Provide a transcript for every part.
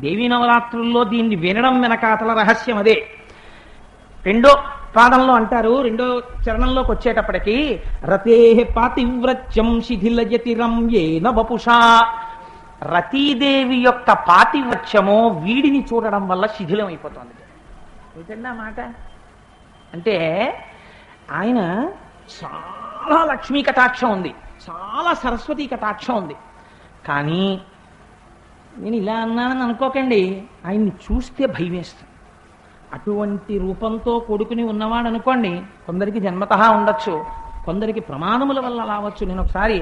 దేవీ నవరాత్రుల్లో దీన్ని వినడం వెనకాతల రహస్యం అదే. రెండో పాదంలో అంటారు రెండో చరణంలోకి వచ్చేటప్పటికి రతే పాతివ్రత్యం శిథిలయతి రమ్యేన వపుషా రతీదేవి యొక్క పాతివ్రత్యము వీడిని చూడడం వల్ల శిథిలం అయిపోతుంది ఏంటండి మాట? అంటే ఆయన చాలా లక్ష్మీ కటాక్షం ఉంది. చాలా సరస్వతీ కటాక్షం ఉంది. కానీ నేను ఇలా అన్నానని అనుకోకండి. ఆయన్ని చూస్తే భయం వేస్తుంది అటువంటి రూపంతో కొడుకుని ఉన్నవాడు అనుకోండి కొందరికి జన్మత ఉండొచ్చు. కొందరికి ప్రమాణముల వల్ల రావచ్చు. నేను ఒకసారి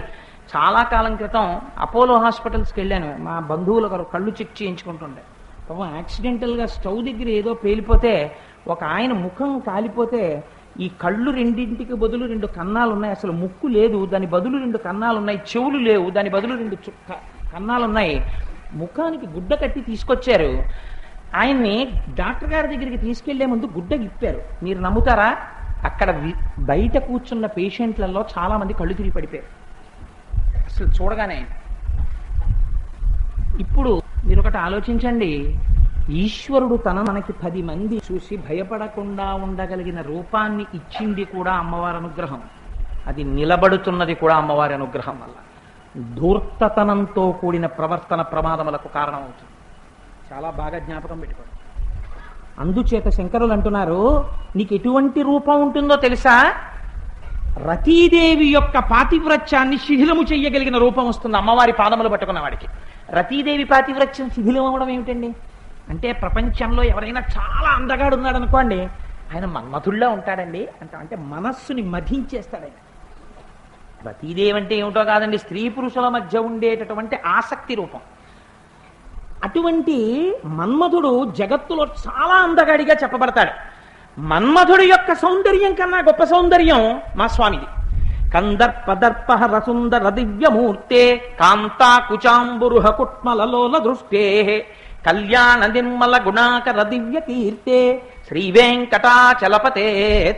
చాలా కాలం క్రితం అపోలో హాస్పిటల్స్కి వెళ్ళాను. మా బంధువులు ఒకరు కళ్ళు చెక్ చేయించుకుంటుండే. పాపం యాక్సిడెంటల్గా స్టవ్ దగ్గర ఏదో పేలిపోతే ఒక ఆయన ముఖం కాలిపోతే ఈ కళ్ళు రెండింటికి బదులు రెండు కన్నాలు ఉన్నాయి అసలు ముక్కు లేదు. దాని బదులు రెండు కన్నాలు ఉన్నాయి చెవులు లేవు. దాని బదులు రెండు కన్నాలు ఉన్నాయి ముఖానికి గుడ్డ కట్టి తీసుకొచ్చారు. ఆయన్ని డాక్టర్ గారి దగ్గరికి తీసుకెళ్ళే ముందు గుడ్డ గిప్పారు. మీరు నమ్ముతారా? అక్కడ బయట కూర్చున్న పేషెంట్లలో చాలా మంది కళ్ళు తిరిగి పడిపోయారు. అసలు చూడగానే ఇప్పుడు మీరు ఒకటి ఆలోచించండి. ఈశ్వరుడు తన మనకి పది మంది చూసి భయపడకుండా ఉండగలిగిన రూపాన్ని ఇచ్చింది కూడా అమ్మవారి అనుగ్రహం. అది నిలబడుతున్నది కూడా అమ్మవారి అనుగ్రహం వల్ల. ధూర్తతనంతో కూడిన ప్రవర్తన ప్రమాదములకు కారణమవుతుంది. చాలా బాగా జ్ఞాపకం పెట్టుకోండి. అందుచేత శంకరులు అంటున్నారు నీకు ఎటువంటి రూపం ఉంటుందో తెలుసా? రతీదేవి యొక్క పాతివ్రత్యాన్ని శిథిలము చెయ్యగలిగిన రూపం వస్తుంది అమ్మవారి పాదములు పట్టుకున్న వాడికి. రతీదేవి పాతివ్రత్యం శిథిలం అవడం ఏమిటండి? అంటే ప్రపంచంలో ఎవరైనా చాలా అందగాడు ఉన్నాడు అనుకోండి ఆయన మన్మథుల్లా ఉంటాడండి. అంటే అంటే మనస్సుని మధించేస్తాడు ఆయన రతీదేవి అంటే ఏమిటో కాదండి స్త్రీ పురుషుల మధ్య ఉండేటటువంటి ఆసక్తి రూపం. అటువంటి మన్మధుడు జగత్తులో చాలా అందగాడిగా చెప్పబడతాడు. మన్మధుడు యొక్క సౌందర్యం కన్నా గొప్ప సౌందర్యం మా స్వామిది. కందర్పదర్ప రసుందర దివ్యమూర్తే కాంతా కుచాంబురుహ కుట్మలలోల దృష్టే కళ్యాణ నిర్మల గుణాకర దివ్య కీర్తే శ్రీ వెంకటాచలపతే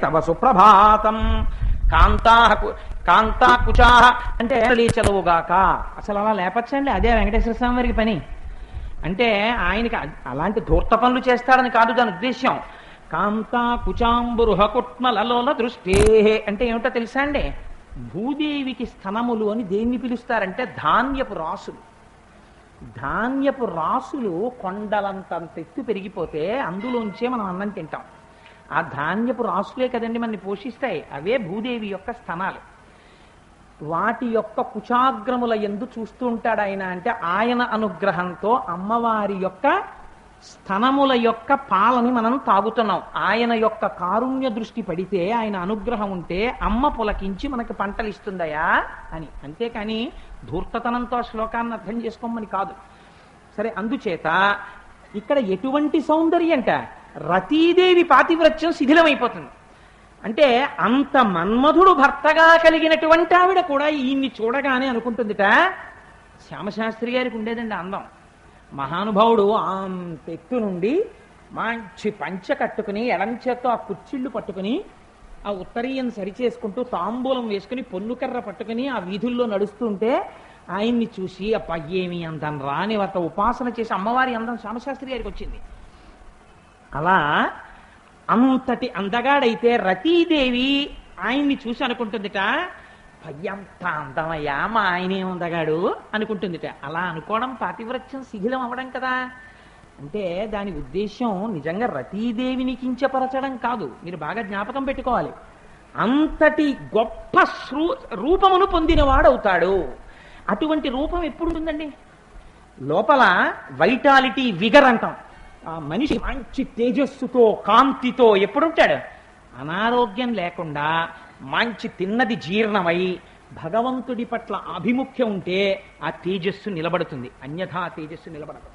తవ సుప్రభాతం. కాంతా కాంతా కుచా అంటే లేచలవుగాక అసలు అలా లేపచ్చండి? అదే వెంకటేశ్వర స్వామి వారికి పని. అంటే ఆయనకి అలాంటి ధూర్త పనులు చేస్తాడని కాదు దాని ఉద్దేశ్యం. కాంతా కుచాంబురుహ కుట్మలలోల దృష్టే. అంటే ఏమిటో తెలుసా అండి? భూదేవికి స్థనములు అని దేన్ని పిలుస్తారంటే ధాన్యపు రాసులు. ధాన్యపు రాసులు కొండలంతంత ఎత్తు పెరిగిపోతే అందులోంచే మనం అన్నం తింటాం. ఆ ధాన్యపు రాసులే కదండి మనని పోషిస్తాయి. అవే భూదేవి యొక్క స్థనాలు. వాటి యొక్క కుచాగ్రముల ఎందు చూస్తూ ఉంటాడు ఆయన అంటే ఆయన అనుగ్రహంతో అమ్మవారి యొక్క స్థనముల యొక్క పాలని మనం తాగుతున్నాం. ఆయన యొక్క కారుణ్య దృష్టి పడితే ఆయన అనుగ్రహం ఉంటే అమ్మ పులకించి మనకి పంటలు ఇస్తుందయా అని. అంతేకాని ధూర్తతనంతో శ్లోకాన్ని అర్థం చేసుకోమని కాదు. సరే అందుచేత ఇక్కడ ఎటువంటి సౌందర్యంట? రతీదేవి పాతివ్రత్యం శిథిలమైపోతుంది. అంటే అంత మన్మధుడు భర్తగా కలిగినటువంటి ఆవిడ కూడా ఈయన్ని చూడగానే అనుకుంటుందిట. శ్యామశాస్త్రి గారికి ఉండేదండి అందం. మహానుభావుడు అంత ఎత్తు నుండి మంచి పంచ కట్టుకుని ఎడం చేత్తో ఆ కుర్చీళ్ళు పట్టుకుని ఆ ఉత్తరీయం సరిచేసుకుంటూ తాంబూలం వేసుకుని పొన్నుకర్ర పట్టుకుని ఆ వీధుల్లో నడుస్తుంటే ఆయన్ని చూసి అప్ప ఏమి అందం రాని వార్త ఉపాసన చేసి అమ్మవారి అందం శ్యామశాస్త్రి గారికి వచ్చింది. అలా అంతటి అందగాడైతే రతీదేవి ఆయన్ని చూసి అనుకుంటుందిట పయ్యంత అందమయ్యా మా ఆయనే ఉందగాడు అనుకుంటుందిట. అలా అనుకోవడం పాతివ్రత్యం శిథిలం అవ్వడం కదా. అంటే దాని ఉద్దేశం నిజంగా రతీదేవిని కించపరచడం కాదు. మీరు బాగా జ్ఞాపకం పెట్టుకోవాలి. అంతటి గొప్ప శ్రూ రూపమును పొందినవాడవుతాడు. అటువంటి రూపం ఎప్పుడు ఉంటుందండి లోపల వైటాలిటీ విగర్ అంటాం. ఆ మనిషి మంచి తేజస్సుతో కాంతితో ఎప్పుడుంటాడు? అనారోగ్యం లేకుండా మంచి తిన్నది జీర్ణమై భగవంతుడి పట్ల ఆభిముఖ్యం ఉంటే ఆ తేజస్సు నిలబడుతుంది. అన్యథా తేజస్సు నిలబడదు.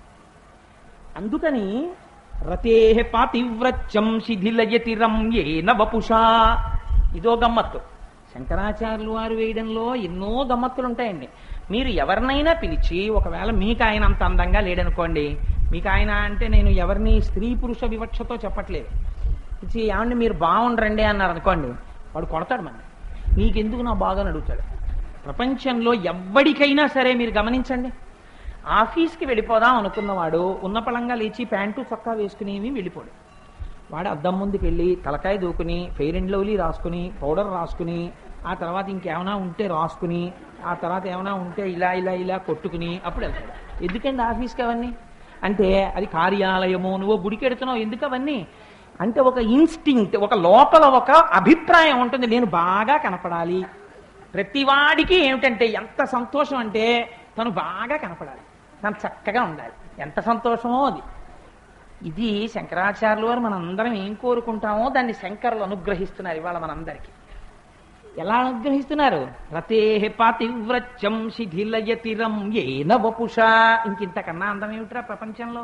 అందుకని రతే పాతివ్రత్యం శిథిలయతి రమ్యే నవపుషా. ఇదో గమ్మత్తు. శంకరాచార్యులు వారు వేయడంలో ఎన్నో గమ్మత్తులు ఉంటాయండి మీరు ఎవరినైనా పిలిచి ఒకవేళ మీకు ఆయన అంత అందంగా లేడనుకోండి మీకు ఆయన అంటే నేను ఎవరిని స్త్రీ పురుష వివక్షతో చెప్పట్లేదు. పిలిచి ఏమండి మీరు బాగుండరండి అన్నారు అనుకోండి వాడు కొడతాడు మన నీకెందుకు నా బాగా అడుగుతాడు. ప్రపంచంలో ఎవ్వడికైనా సరే మీరు గమనించండి. ఆఫీస్కి వెళ్ళిపోదాం అనుకున్నవాడు ఉన్న పళంగా లేచి ప్యాంటు చొక్కా వేసుకునేవి వెళ్ళిపోడు. వాడు అద్దం ముందుకు వెళ్ళి తలకాయ దూకుని ఫెయిర్ అండ్ లవ్లీ రాసుకుని పౌడర్ రాసుకుని ఆ తర్వాత ఇంకేమైనా ఉంటే రాసుకుని ఆ తర్వాత ఏమైనా ఉంటే ఇలా ఇలా ఇలా కొట్టుకుని అప్పుడు వెళ్తాడు ఎందుకండి ఆఫీస్కి అవన్నీ? అంటే అది కార్యాలయము నువ్వు గుడికెడుతున్నావు ఎందుకు అవన్నీ అంటే ఒక ఇన్స్టింక్ట్ ఒక లోపల ఒక అభిప్రాయం ఉంటుంది. నేను బాగా కనపడాలి. ప్రతివాడికి ఏమిటంటే ఎంత సంతోషం అంటే తను బాగా కనపడాలి. తను చక్కగా ఉండాలి. ఎంత సంతోషమో అది. ఇది శంకరాచార్యులు వారు మనందరం ఏం కోరుకుంటామో దాన్ని శంకరులు అనుగ్రహిస్తున్నారు ఇవాళ మనందరికీ. ఎలా అనుగ్రహిస్తున్నారు? రతే పాతివ్రత్యం శిథిలయతిరం ఏన వపుష. ఇంకింతకన్నా అందం ఏమిట్రా ప్రపంచంలో?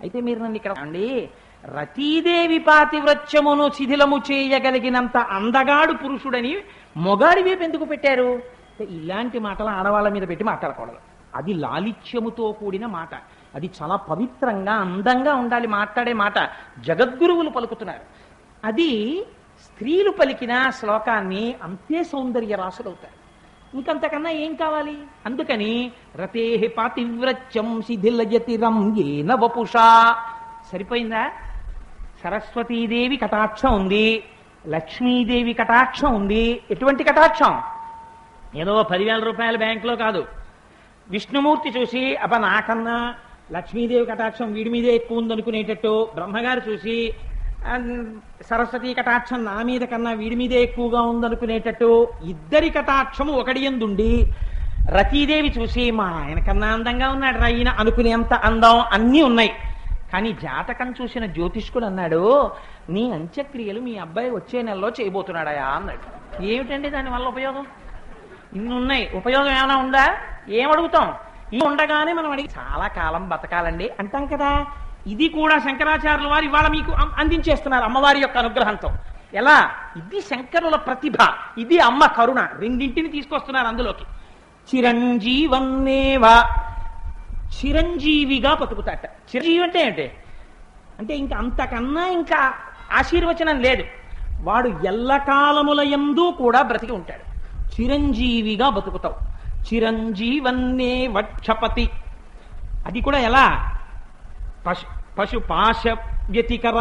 అయితే మీరు నన్ను ఇక్కడ అండి రతీదేవి పాతివ్రత్యమును శిథిలము చేయగలిగినంత అందగాడు పురుషుడని మొగాడి వైపు ఎందుకు పెట్టారు? ఇలాంటి మాటలు ఆడవాళ్ళ మీద పెట్టి మాట్లాడకూడదు. అది లాలిత్యముతో కూడిన మాట. అది చాలా పవిత్రంగా అందంగా ఉండాలి మాట్లాడే మాట. జగద్గురువులు పలుకుతున్నారు. అది స్త్రీలు పలికిన శ్లోకాన్ని అంతే సౌందర్య రాసులవుతారు ఇంకంతకన్నా ఏం కావాలి? అందుకని రతే పాతివ్రత్యం శిథిలయతిరం ఏన వపుషా. సరిపోయిందా? సరస్వతీదేవి కటాక్షం ఉంది. లక్ష్మీదేవి కటాక్షం ఉంది. ఎటువంటి కటాక్షం? ఏదో పదివేల రూపాయల బ్యాంకులో కాదు. విష్ణుమూర్తి చూసి అబ్బ నాకన్నా లక్ష్మీదేవి కటాక్షం వీడి మీదే ఎక్కువ ఉందనుకునేటట్టు బ్రహ్మగారు చూసి సరస్వతి కటాక్షం నా మీద కన్నా వీడి మీదే ఎక్కువగా ఉందనుకునేటట్టు ఇద్దరి కటాక్షము ఒకటి ఎందుండి? రతీదేవి చూసి మా ఆయన కన్నా అందంగా ఉన్నాడు రా అనుకునేంత అందం అన్నీ ఉన్నాయి. కానీ జాతకం చూసిన జ్యోతిష్కుడు అన్నాడు నీ అంత్యక్రియలు మీ అబ్బాయి వచ్చే నెలలో చేయబోతున్నాడయా అన్నాడు. ఏమిటండి దానివల్ల ఉపయోగం? ఇన్ని ఉన్నాయి ఉపయోగం ఏమైనా ఉందా? ఏం అడుగుతాం ఇవి ఉండగానే మనం అడిగి చాలా కాలం బతకాలండి అంటాం కదా. ఇది కూడా శంకరాచార్యుల వారు ఇవాళ మీకు అందించేస్తున్నారు అమ్మవారి యొక్క అనుగ్రహంతో. ఎలా? ఇది శంకరుల ప్రతిభ. ఇది అమ్మ కరుణ. రెండింటిని తీసుకొస్తున్నారు అందులోకి. చిరంజీవన్నేవా చిరంజీవిగా బతుకుతాట. చిరంజీవి అంటే ఏంటి? అంటే ఇంకా అంతకన్నా ఇంకా ఆశీర్వచనం లేదు. వాడు ఎల్లకాలముల ఎందు కూడా బ్రతికి ఉంటాడు. చిరంజీవిగా బతుకుతావు. చిరంజీవన్నే వక్షపతి అది కూడా ఎలా? పశు పశుపాశ వ్యతికర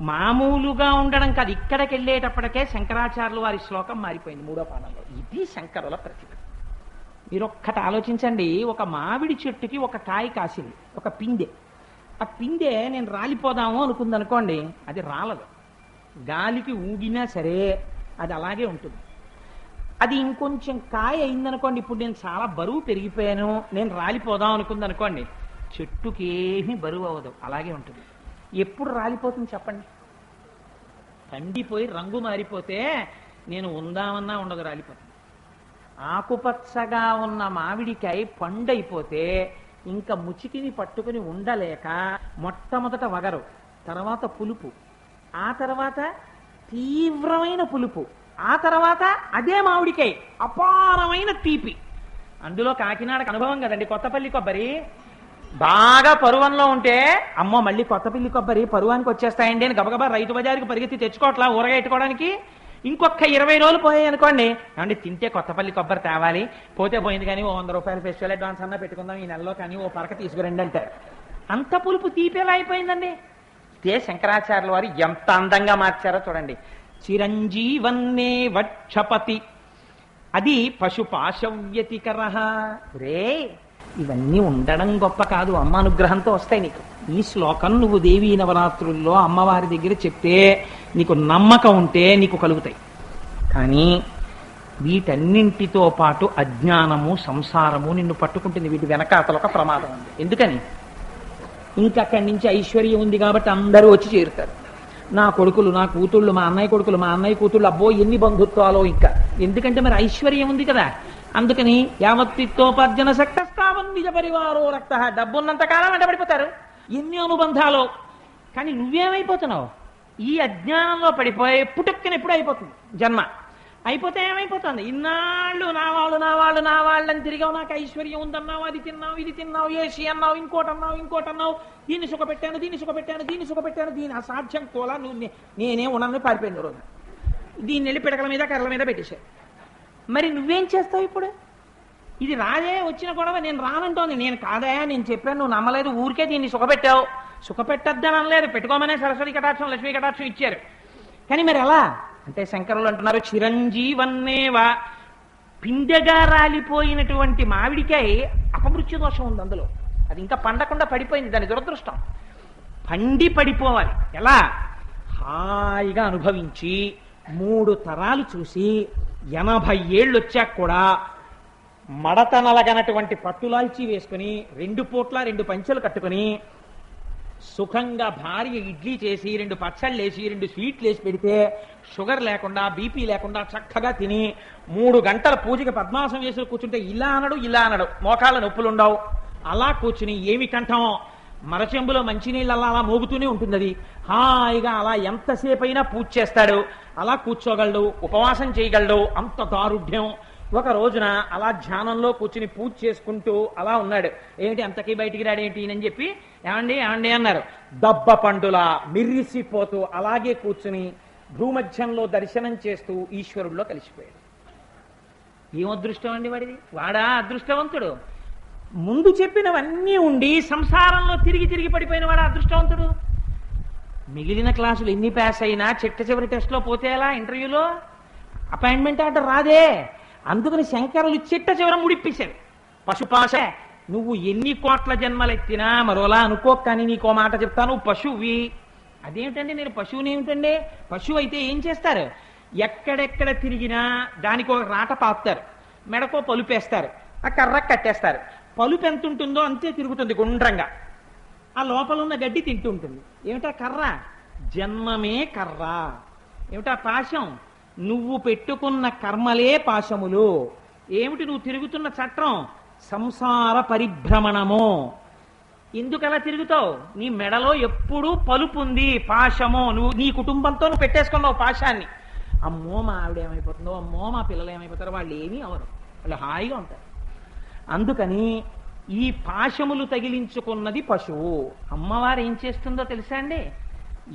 మామూలుగా ఉండడం కాదు ఇక్కడికి వెళ్ళేటప్పటికే శంకరాచార్యులు వారి శ్లోకం మారిపోయింది మూడో పాదంలో. ఇది శంకరుల ప్రతిభ. మీరు ఒక్కటి ఆలోచించండి ఒక మామిడి చెట్టుకి ఒక కాయ కాసింది ఒక పిందె. ఆ పిందె నేను రాలిపోదాము అనుకుంది అనుకోండి అది రాలదు. గాలికి ఊగినా సరే అది అలాగే ఉంటుంది. అది ఇంకొంచెం కాయ అయిందనుకోండి ఇప్పుడు నేను చాలా బరువు పెరిగిపోయాను నేను రాలిపోదాం అనుకుంది అనుకోండి చెట్టుకి ఏమీ బరువు అవ్వదు. అలాగే ఉంటుంది. ఎప్పుడు రాలిపోతుంది చెప్పండి. పండిపోయి రంగు మారిపోతే నేను ఉందామన్నా ఉండదు రాలిపోతుంది. ఆకుపచ్చగా ఉన్న మామిడికాయ పండైపోతే ఇంకా ముచికిని పట్టుకుని ఉండలేక మొట్టమొదట వగరు తర్వాత పులుపు. ఆ తర్వాత తీవ్రమైన పులుపు. ఆ తర్వాత అదే మామిడికాయ అపారమైన తీపి. అందులో కాకినాడకు అనుభవం కదండి కొత్తపల్లి కొబ్బరి. బాగా పరువంలో ఉంటే అమ్మో మళ్ళీ కొత్తపల్లి కొబ్బరి పరువానికి వచ్చేస్తాయండి అని గబగబా రైతు బజారుకి పరిగెత్తి తెచ్చుకోవట్లా ఊరగా ఎట్టుకోవడానికి ఇంకొక ఇరవై రోజులు పోయాయి అనుకోండి. ఏమంటే తింటే కొత్తపల్లి కొబ్బరి తేవాలి. పోతే పోయింది కానీ ఓ వంద రూపాయలు ఫెస్టివల్ అడ్వాన్స్ అన్నా పెట్టుకుందాం. ఈ నెలలో కానీ ఓ పరక తీసుకురండి అంటారు. అంత పులుపు తీపేలా అయిపోయిందండి. ఇదే శంకరాచార్యుల వారు ఎంత అందంగా మార్చారో చూడండి. చిరంజీవన్నే వక్షపతి. అది పశుపాశవ్యతికర రే ఇవన్నీ ఉండడం గొప్ప కాదు. అమ్మ అనుగ్రహంతో వస్తాయి నీకు. ఈ శ్లోకం నువ్వు దేవీ నవరాత్రుల్లో అమ్మవారి దగ్గర చెప్తే నీకు నమ్మకం ఉంటే నీకు కలుగుతాయి. కానీ వీటన్నింటితో పాటు అజ్ఞానము సంసారము నిన్ను పట్టుకుంటుంది. వీటి వెనకాతల ఒక ప్రమాదం ఉంది. ఎందుకని? ఇంకా అక్కడి నుంచి ఐశ్వర్యం ఉంది కాబట్టి అందరూ వచ్చి చేరుతారు. నా కొడుకులు నా కూతుళ్ళు మా అన్నయ్య కొడుకులు మా అన్నయ్య కూతుళ్ళు అబ్బో ఎన్ని బంధుత్వాలో ఇంకా. ఎందుకంటే మరి ఐశ్వర్యం ఉంది కదా. అందుకని యావత్తిత్వోపార్జన శక్తస్థావం నిజ పరివారో రక్త. డబ్బున్నంత కాలం వెంట పడిపోతారు ఎన్ని అనుబంధాలు. కానీ నువ్వేమైపోతున్నావు? ఈ అజ్ఞానంలో పడిపోయి పుట్టుక్కని ఎప్పుడు అయిపోతుంది. జన్మ. అయిపోతే ఏమైపోతుంది? ఇన్నాళ్ళు నా వాళ్ళు నా వాళ్ళు నా వాళ్ళని తిరిగావు. నాకు ఐశ్వర్యం ఉందన్నావు అది తిన్నావు ఇది తిన్నావు ఏసి అన్నావు ఇంకోటి అన్నావు ఇంకోటి అన్నావు. దీన్ని సుఖపెట్టాను దీన్ని సుఖపెట్టాను దీన్ని సుఖపెట్టాను దీని అసాధ్యం కోలా నువ్వు నేనే ఉన్నాను పారిపోయింది రోజు. దీన్ని వెళ్ళి పిడకల మీద కర్రల మీద పెట్టేశాను మరి నువ్వేం చేస్తావు ఇప్పుడు? ఇది రాజే వచ్చిన గొడవ నేను రానంటోంది. నేను కాదయా నేను చెప్పాను నువ్వు నమ్మలేదు ఊరికే దీన్ని సుఖపెట్టావు. సుఖపెట్టద్దని అనలేదు పెట్టుకోమనే సరస్వతి కటాక్షం లక్ష్మీ కటాక్షం ఇచ్చారు. కానీ మరి ఎలా? అంటే శంకరులు అంటున్నారు చిరంజీవన్నేవా? పిందెగా రాలిపోయినటువంటి మామిడికాయ అపమృత్యు దోషం ఉంది అందులో. అది ఇంకా పండకుండా పడిపోయింది దాని దురదృష్టం. పండి పడిపోవాలి. ఎలా? హాయిగా అనుభవించి మూడు తరాలు చూసి ఎనభై ఏళ్ళు వచ్చాక కూడా మడత నలగనటువంటి పట్టులాల్చి వేసుకుని రెండు పూట్ల రెండు పంచెలు కట్టుకుని సుఖంగా భార్య ఇడ్లీ చేసి రెండు పచ్చళ్ళు వేసి రెండు స్వీట్లు వేసి పెడితే షుగర్ లేకుండా బీపీ లేకుండా చక్కగా తిని మూడు గంటల పూజకి పద్మాసం వేసి కూర్చుంటే ఇలా అనడు ఇలా అనడు. మోకాళ్ళ నొప్పులు ఉండవు అలా కూర్చుని ఏమి కంఠం? మరచెంబులో మంచినీళ్ళు అలా అలా మోగుతూనే ఉంటుంది అది హాయిగా అలా ఎంతసేపు అయినా పూజ చేస్తాడు. అలా కూర్చోగలడు ఉపవాసం చేయగలడు. అంత దారుఢ్యం. ఒక రోజున అలా ధ్యానంలో కూర్చుని పూజ చేసుకుంటూ అలా ఉన్నాడు. ఏమిటి అంతకీ బయటికి రాడేంటి అని చెప్పి ఏమండి ఏమండి అన్నారు. దబ్బ పండులా మిర్రిసిపోతూ అలాగే కూర్చుని భూమధ్యంలో దర్శనం చేస్తూ ఈశ్వరుల్లో కలిసిపోయాడు. ఏం అదృష్టం అండి వాడిది? వాడా అదృష్టవంతుడు? ముందు చెప్పినవన్నీ ఉండి సంసారంలో తిరిగి తిరిగి పడిపోయిన వాడు అదృష్టవంతుడు. మిగిలిన క్లాసులు ఎన్ని పాస్ అయినా చిట్ట చివరి టెస్ట్లో పోతే ఎలా? ఇంటర్వ్యూలో అపాయింట్మెంట్ ఆర్డర్ రాదే. అందుకని శంకరులు చిట్ట చివర ముడిప్పేశారు పశుపాశ నువ్వు ఎన్ని కోట్ల జన్మలెత్తినా మరోలా అనుకో కానీ నీకో మాట చెప్తాను పశువి. అదేమిటండి నేను పశువుని ఏమిటండి? పశువు అయితే ఏం చేస్తారు? ఎక్కడెక్కడ తిరిగినా దానికి ఒక రాట పాపుతారు మెడకో పలుపేస్తారు. ఆ కర్ర కట్టేస్తారు. పలుపు ఎంత ఉంటుందో అంతే తిరుగుతుంది గుండ్రంగా. ఆ లోపల ఉన్న గడ్డి తింటూ ఉంటుంది. ఏమిటా కర్ర? జన్మమే కర్ర. ఏమిటా పాశం? నువ్వు పెట్టుకున్న కర్మలే పాశములు. ఏమిటి నువ్వు తిరుగుతున్న చట్రం? సంసార పరిభ్రమణము. ఎందుకలా తిరుగుతావు? నీ మెడలో ఎప్పుడూ పలుపు ఉంది పాశము. నువ్వు నీ కుటుంబంతో నువ్వు పెట్టేసుకున్నావు పాశాన్ని. అమ్మో మా ఆవిడ ఏమైపోతుందో అమ్మో మా పిల్లలు ఏమైపోతారో వాళ్ళు ఏమీ అవరు వాళ్ళు హాయిగా ఉంటారు. అందుకని ఈ పాశములు తగిలించుకున్నది పశువు. అమ్మవారు ఏం చేస్తుందో తెలుసా అండి?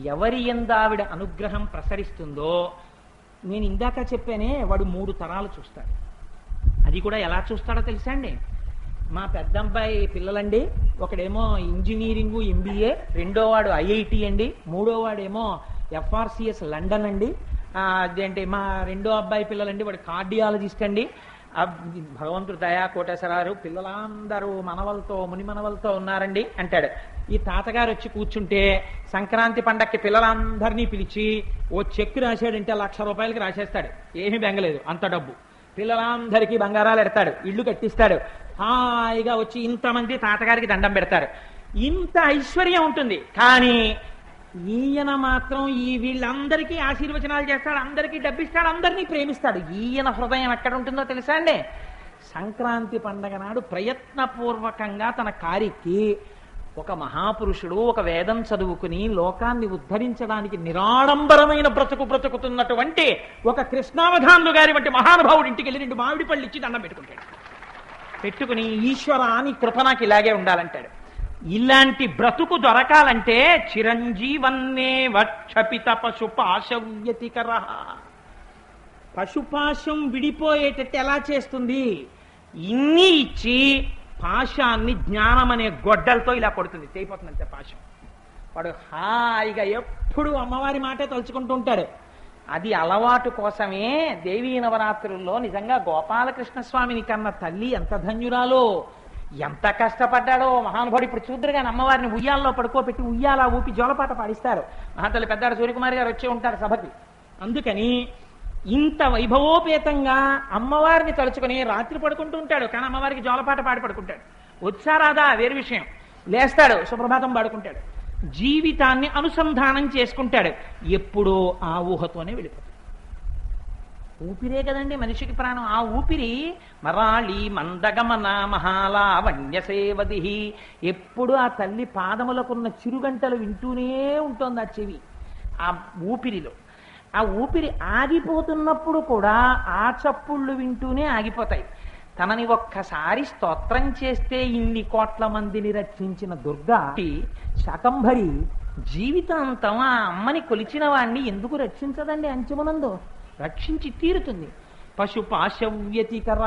ఎవరి ఎందావిడ అనుగ్రహం ప్రసరిస్తుందో. నేను ఇందాక చెప్పానే వాడు మూడు తరాలు చూస్తాడు. అది కూడా ఎలా చూస్తాడో తెలుసా అండి? మా పెద్దంబాయి పిల్లలండి ఒకడేమో ఇంజనీరింగ్ ఎంబీఏ రెండో వాడు ఐఐటి అండి మూడో వాడేమో ఎఫ్ఆర్సిఎస్ లండన్ అండి. అదేంటి మా రెండో అబ్బాయి పిల్లలండి వాడు కార్డియాలజిస్ట్ అండి. భగవంతుడు దయా కోటేశ్వరారు పిల్లలందరూ మనవలతో ముని మనవలతో ఉన్నారండి అంటాడు. ఈ తాతగారు వచ్చి కూర్చుంటే సంక్రాంతి పండక్కి పిల్లలందరినీ పిలిచి ఓ చెక్ రాశాడంటే లక్ష రూపాయలకి రాసేస్తాడు. ఏమీ బెంగలేదు అంత డబ్బు. పిల్లలందరికీ బంగారాలు ఎడతాడు ఇల్లు కట్టిస్తాడు. హాయిగా వచ్చి ఇంతమంది తాతగారికి దండం పెడతారు. ఇంత ఐశ్వర్యం ఉంటుంది. కానీ ఈయన మాత్రం ఈ వీళ్ళందరికీ ఆశీర్వచనాలు చేస్తాడు అందరికీ డబ్బిస్తాడు అందరినీ ప్రేమిస్తాడు. ఈయన హృదయం ఎక్కడ ఉంటుందో తెలుసా అండి? సంక్రాంతి పండగ నాడు ప్రయత్నపూర్వకంగా తన కారికి ఒక మహాపురుషుడు ఒక వేదం చదువుకుని లోకాన్ని ఉద్ధరించడానికి నిరాడంబరమైన బ్రతుకు బ్రతుకుతున్నటువంటి ఒక కృష్ణావధానులు గారి వంటి మహానుభావుడి ఇంటికి వెళ్ళి రెండు మామిడి పళ్ళు ఇచ్చి దండం పెట్టుకుంటాడు. పెట్టుకుని ఈశ్వర అని కృప నాకు ఇలాగే ఉండాలంటాడు. ఇలాంటి బ్రతుకు దొరకాలంటే చిరంజీవన్నే వక్షపిత పశుపాశవ్యతికర పశుపాశం విడిపోయేటట్టు ఎలా చేస్తుంది? ఇన్ని ఇచ్చి పాశాన్ని జ్ఞానం అనే గొడ్డలతో ఇలా కొడుతుంది. చేయిపోతుంది అంతే పాశం. వాడు హాయిగా ఎప్పుడు అమ్మవారి మాటే తలుచుకుంటూ ఉంటాడు. అది అలవాటు కోసమే దేవీ నవరాత్రుల్లో నిజంగా గోపాలకృష్ణ స్వామిని కన్న తల్లి ఎంత ధన్యురాలో. ఎంత కష్టపడ్డాడో మహానుభావుడు ఇప్పుడు చూద్దరు కానీ అమ్మవారిని ఉయ్యాల్లో పడుకోబెట్టి ఉయ్యాల ఊపి జోలపాట పాడిస్తారు మహాతల్లి పెద్దాడు సూర్యకుమారి గారు వచ్చే ఉంటారు సభకి. అందుకని ఇంత వైభవోపేతంగా అమ్మవారిని తలుచుకుని రాత్రి పడుకుంటూ ఉంటాడు. కానీ అమ్మవారికి జోలపాట పాడి పడుకుంటాడు. వచ్చారాదా వేరు విషయం. లేస్తాడు సుప్రభాతం పాడుకుంటాడు. జీవితాన్ని అనుసంధానం చేసుకుంటాడు. ఎప్పుడో ఆ ఊహతోనే వెళ్ళిపోతాడు. ఊపిరే కదండి మనిషికి ప్రాణం. ఆ ఊపిరి మరాళి మందగమన మహాలావణ్య సేవది. ఎప్పుడు ఆ తల్లి పాదములకున్న చిరుగంటలు వింటూనే ఉంటుంది ఆ చెవి ఆ ఊపిరిలో. ఆ ఊపిరి ఆగిపోతున్నప్పుడు కూడా ఆ చప్పుళ్ళు వింటూనే ఆగిపోతాయి. తనని ఒక్కసారి స్తోత్రం చేస్తే ఇన్ని కోట్ల మందిని రక్షించిన దుర్గా శాకంభరి జీవితాంతం ఆ అమ్మని కొలిచిన వాణ్ణి ఎందుకు రక్షించదండి అంచుమనందు? రక్షించి తీరుతుంది. పశు పాశవ్యతికర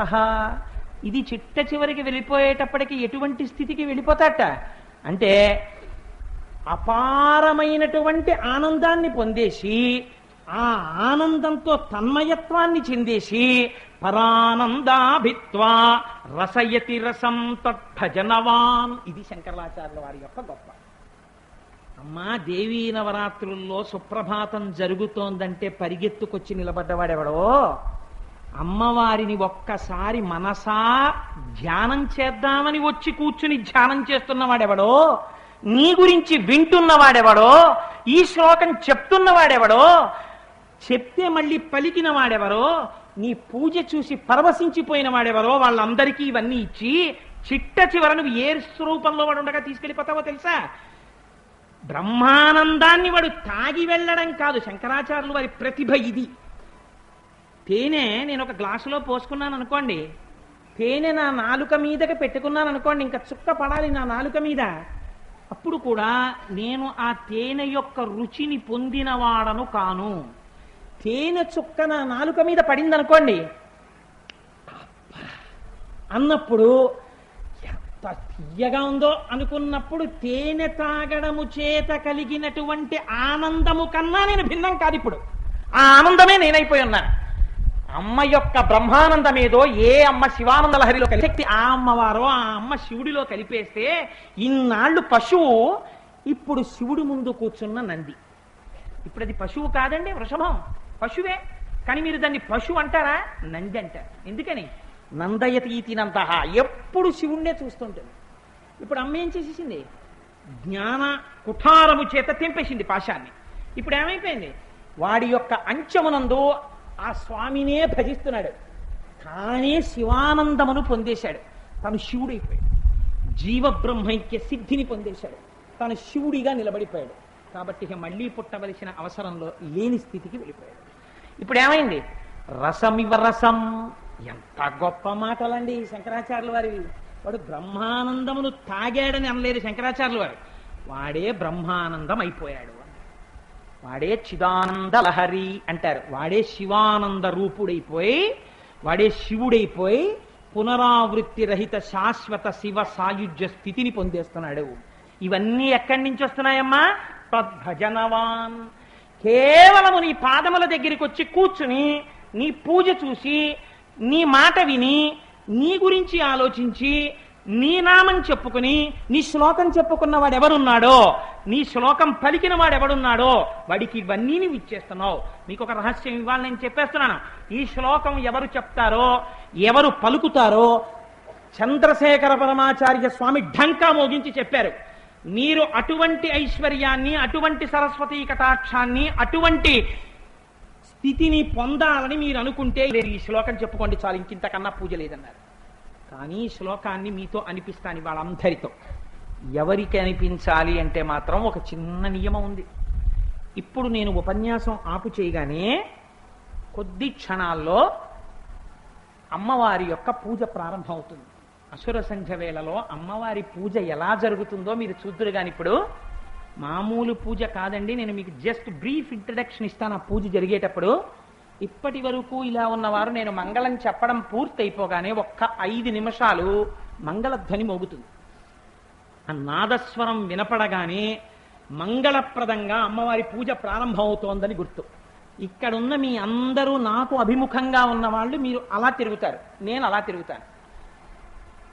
ఇది చిట్ట చివరికి వెళ్ళిపోయేటప్పటికి ఎటువంటి స్థితికి వెళ్ళిపోతాట? అంటే అపారమైనటువంటి ఆనందాన్ని పొందేసి ఆ ఆనందంతో తన్మయత్వాన్ని చెందేసి పరానందాభిత్వా రసయతి రసం తద్భజనవాన్ ఇది శంకరాచార్యుల వారి యొక్క గొప్ప అమ్మా దేవీ నవరాత్రుల్లో సుప్రభాతం జరుగుతోందంటే పరిగెత్తుకొచ్చి నిలబడ్డవాడెవడో? అమ్మవారిని ఒక్కసారి మనసా ధ్యానం చేద్దామని వచ్చి కూర్చుని ధ్యానం చేస్తున్నవాడెవడో? నీ గురించి వింటున్నవాడెవడో? ఈ శ్లోకం చెప్తున్నవాడెవడో? చెప్తే మళ్ళీ పలికిన వాడెవరో నీ పూజ చూసి పరవశించిపోయిన వాడెవరో వాళ్ళందరికీ ఇవన్నీ ఇచ్చి చిట్ట చివర నువ్వు ఏ స్వరూపంలో వాడు ఉండగా తీసుకెళ్ళిపోతావో తెలుసా? బ్రహ్మానందాన్ని వాడు తాగి వెళ్ళడం కాదు శంకరాచార్యులు వారి ప్రతిభ ఇది. తేనె నేను ఒక గ్లాసులో పోసుకున్నాను అనుకోండి తేనె నా నాలుక మీదకి పెట్టుకున్నాను అనుకోండి ఇంకా చుక్క పడాలి నా నాలుక మీద. అప్పుడు కూడా నేను ఆ తేనె యొక్క రుచిని పొందినవాడను కాను. తేనె చుక్క నా నాలుక మీద పడింది అనుకోండి అన్నప్పుడు ఎంత తీయగా ఉందో అనుకున్నప్పుడు తేనె తాగడము చేత కలిగినటువంటి ఆనందము కన్నా నేను భిన్నం కాదు ఇప్పుడు. ఆ ఆనందమే నేనైపోయి ఉన్నాను అమ్మ యొక్క బ్రహ్మానందం ఏదో ఏ అమ్మ శివానంద లహరిలో కలిపి శక్తి ఆ అమ్మవారో ఆ అమ్మ శివుడిలో కలిపేస్తే ఇన్నాళ్ళు పశువు ఇప్పుడు శివుడి ముందు కూర్చున్న నంది. ఇప్పుడు అది పశువు కాదండి వృషభం. పశువే. కానీ మీరు దాన్ని పశువు అంటారా? నంది అంటారు. ఎందుకని? నందయతీతినంత. ఎప్పుడు శివుణ్ణే చూస్తుంటుంది. ఇప్పుడు అమ్మ ఏం చేసేసింది? జ్ఞాన కుఠారము చేత తెంపేసింది పాశాన్ని. ఇప్పుడు ఏమైపోయింది? వాడి యొక్క అంచమునందు ఆ స్వామినే భజిస్తున్నాడు. తానే శివానందమును పొందేశాడు. తను శివుడైపోయాడు. జీవబ్రహ్మైక్య సిద్ధిని పొందేశాడు. తను శివుడిగా నిలబడిపోయాడు. కాబట్టి ఇక మళ్ళీ పుట్టవలసిన అవసరంలో లేని స్థితికి వెళ్ళిపోయాడు. ఇప్పుడు ఏమైంది? రసమివ రసం. ఎంత గొప్ప మాటలండి శంకరాచార్యుల వారి. వాడు బ్రహ్మానందమును తాగాడని అనలేరు శంకరాచార్యుల వారు. వాడే బ్రహ్మానందం అయిపోయాడు వాడే చిదానంద లహరి అంటారు. వాడే శివానంద రూపుడైపోయి వాడే శివుడైపోయి పునరావృత్తి రహిత శాశ్వత శివ సాయుధ్య స్థితిని పొందేస్తున్నాడు. ఇవన్నీ ఎక్కడి నుంచి వస్తున్నాయమ్మా? తద్భజనవాన్. కేవలము నీ పాదముల దగ్గరికి వచ్చి కూర్చుని నీ పూజ చూసి నీ మాట విని నీ గురించి ఆలోచించి నీ నామం చెప్పుకుని నీ శ్లోకం చెప్పుకున్న వాడు ఎవరున్నాడో నీ శ్లోకం పలికిన వాడు ఎవడున్నాడో వాడికి ఇవన్నీ నువ్వు ఇచ్చేస్తున్నావు. నీకు ఒక రహస్యం ఇవ్వాలి నేను చెప్పేస్తున్నాను. ఈ శ్లోకం ఎవరు చెప్తారో ఎవరు పలుకుతారో చంద్రశేఖర పరమాచార్య స్వామి ఢంకా మోగించి చెప్పారు. మీరు అటువంటి ఐశ్వర్యాన్ని అటువంటి సరస్వతీ కటాక్షాన్ని అటువంటి స్థితిని పొందాలని మీరు అనుకుంటే ఈ శ్లోకం చెప్పుకోండి చాలు ఇంకింతకన్నా పూజ లేదన్నారు. కానీ ఈ శ్లోకాన్ని మీతో అనిపిస్తాను వాళ్ళందరితో. ఎవరికి అనిపించాలి అంటే మాత్రం ఒక చిన్న నియమం ఉంది. ఇప్పుడు నేను ఉపన్యాసం ఆపు చేయగానే కొద్ది క్షణాల్లో అమ్మవారి యొక్క పూజ ప్రారంభమవుతుంది. అసుర సంధ్య వేళలో అమ్మవారి పూజ ఎలా జరుగుతుందో మీరు చూద్దురు కానీ ఇప్పుడు మామూలు పూజ కాదండి నేను మీకు జస్ట్ బ్రీఫ్ ఇంట్రడక్షన్ ఇస్తాను ఆ పూజ జరిగేటప్పుడు. ఇప్పటి వరకు ఇలా ఉన్నవారు నేను మంగళం చెప్పడం పూర్తయిపోగానే ఒక్క ఐదు నిమిషాలు మంగళధ్వని మోగుతుంది. ఆ నాదస్వరం వినపడగానే మంగళప్రదంగా అమ్మవారి పూజ ప్రారంభమవుతోందని గుర్తు. ఇక్కడున్న మీ అందరూ నాకు అభిముఖంగా ఉన్న వాళ్ళు మీరు అలా తిరుగుతారు నేను అలా తిరుగుతాను.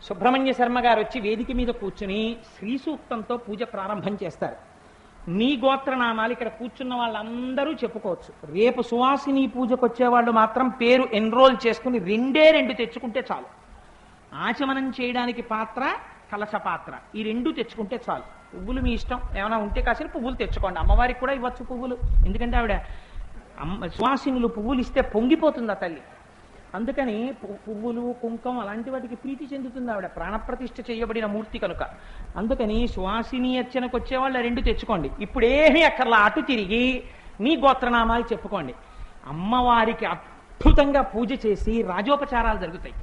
సుబ్రహ్మణ్య శర్మ గారు వచ్చి వేదిక మీద కూర్చుని శ్రీ సూక్తంతో పూజ ప్రారంభం చేస్తారు. మీ గోత్రనామాలు ఇక్కడ కూర్చున్న వాళ్ళందరూ చెప్పుకోవచ్చు. రేపు సువాసిని పూజకు వచ్చేవాళ్ళు మాత్రం పేరు ఎన్రోల్ చేసుకుని రెండే రెండు తెచ్చుకుంటే చాలు. ఆచమనం చేయడానికి పాత్ర కలశ పాత్ర. ఈ రెండు తెచ్చుకుంటే చాలు. పువ్వులు మీ ఇష్టం. ఏమైనా ఉంటే కాసిన పువ్వులు తెచ్చుకోండి. అమ్మవారికి కూడా ఇవ్వచ్చు పువ్వులు. ఎందుకంటే ఆవిడ అమ్మ సువాసినులు పువ్వులు ఇస్తే పొంగిపోతుంది ఆ తల్లి? అందుకని పువ్వులు కుంకం అలాంటి వాటికి ప్రీతి చెందుతుంది ఆవిడ. ప్రాణప్రతిష్ఠ చేయబడిన మూర్తి కనుక. అందుకని సువాసిని అర్చనకు వచ్చేవాళ్ళు రెండు తెచ్చుకోండి. ఇప్పుడేమీ అక్కర్లా. అటు తిరిగి మీ గోత్రనామాలు చెప్పుకోండి. అమ్మవారికి అద్భుతంగా పూజ చేసి రాజోపచారాలు జరుగుతాయి.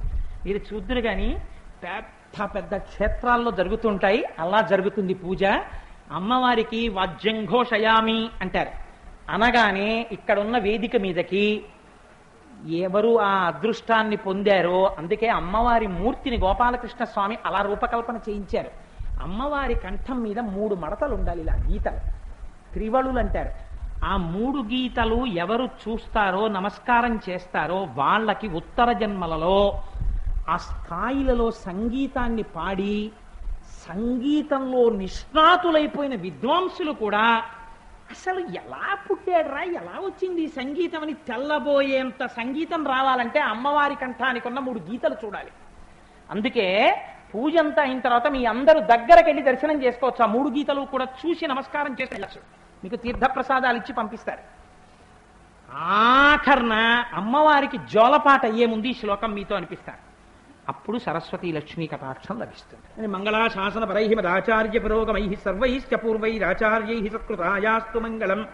మీరు చూద్దురు కానీ పెద్ద పెద్ద క్షేత్రాల్లో జరుగుతుంటాయి. అలా జరుగుతుంది పూజ. అమ్మవారికి వాద్యంఘోషయామి అంటారు. అనగానే ఇక్కడున్న వేదిక మీదకి ఎవరు ఆ అదృష్టాన్ని పొందారో అందుకే అమ్మవారి మూర్తిని గోపాలకృష్ణ స్వామి అలా రూపకల్పన చేయించారు. అమ్మవారి కంఠం మీద మూడు మడతలు ఉండాలి ఇలా గీతలు. త్రివళులు అంటారు ఆ మూడు గీతలు ఎవరు చూస్తారో నమస్కారం చేస్తారో వాళ్ళకి ఉత్తర జన్మలలో ఆ స్థాయిలలో సంగీతాన్ని పాడి సంగీతంలో నిష్ణాతులైపోయిన విద్వాంసులు కూడా అసలు ఎలా పుట్టాడ్రా? ఎలా వచ్చింది ఈ సంగీతం అని తెల్లబోయేంత సంగీతం రావాలంటే అమ్మవారి కంఠానికి ఉన్న మూడు గీతలు చూడాలి. అందుకే పూజ అంతా అయిన తర్వాత మీ అందరూ దగ్గరకు వెళ్ళి దర్శనం చేసుకోవచ్చు. ఆ మూడు గీతలు కూడా చూసి నమస్కారం చేసి వెళ్ళచ్చు. మీకు తీర్థప్రసాదాలు ఇచ్చి పంపిస్తారు. ఆఖర్న అమ్మవారికి జోలపాట అయ్యే ముందు ఈ శ్లోకం మీతో అనిపిస్తారు. అప్పుడు సరస్వతి లక్ష్మీ కటాక్షం లభిస్తుంది. అని మంగళాశాసన పరై మదాచార్య పురోగమై సర్వైశ్చ పూర్వైరాచార్యై సత్కృతాయాస్తు మంగళం.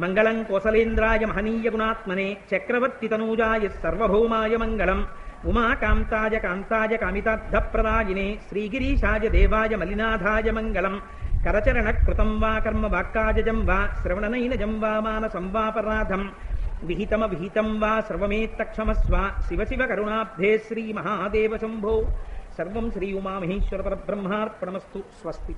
మంగళం కోసలేంద్రాయ మహనీయ గుణాత్మనే చక్రవర్తి తనూజాయ సర్వభౌమాయ మంగళం. ఉమాకాంతాయ కాంతాయ కామితార్థప్రదాయినే శ్రీగిరీశాయ దేవాయ మలినాథాయ మంగళం. కరచరణ కృతం వా కర్మ వాక్కాజం వా శ్రవణనైనజం వా మానసం వాపరాధం విహితమ విహితం వా సర్వమేత్తక్షమస్వ శివ శివ కరుణాబ్ధే శ్రీ మహాదేవ శంభో. సర్వం శ్రీ ఉమామహేశ్వర పరబ్రహ్మార్పణమస్తు. స్వస్తి.